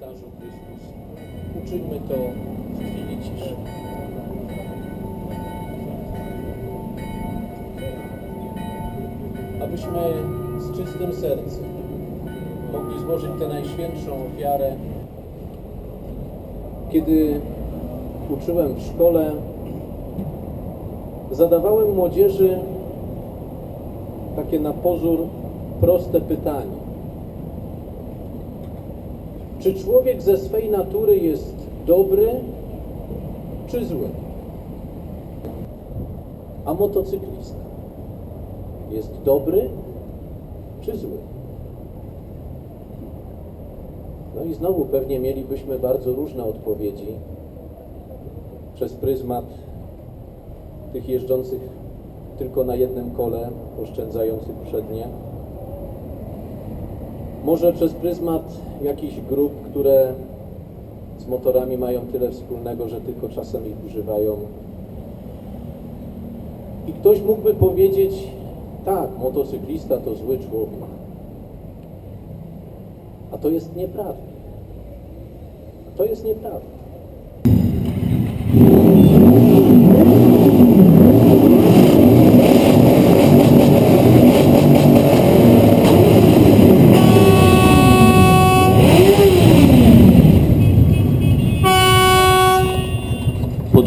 ołtarzu. Uczyńmy to w chwili ciszy. Abyśmy z czystym sercem mogli złożyć tę najświętszą ofiarę. Kiedy uczyłem w szkole, zadawałem młodzieży takie na pozór proste pytanie. Czy człowiek ze swej natury jest dobry czy zły? A motocyklista jest dobry czy zły? No i znowu pewnie mielibyśmy bardzo różne odpowiedzi przez pryzmat tych jeżdżących tylko na jednym kole, oszczędzających przednie. Może przez pryzmat jakichś grup, które z motorami mają tyle wspólnego, że tylko czasem ich używają. I ktoś mógłby powiedzieć, tak, motocyklista to zły człowiek. A to jest nieprawda. To jest nieprawda.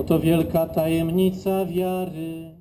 Oto wielka tajemnica wiary.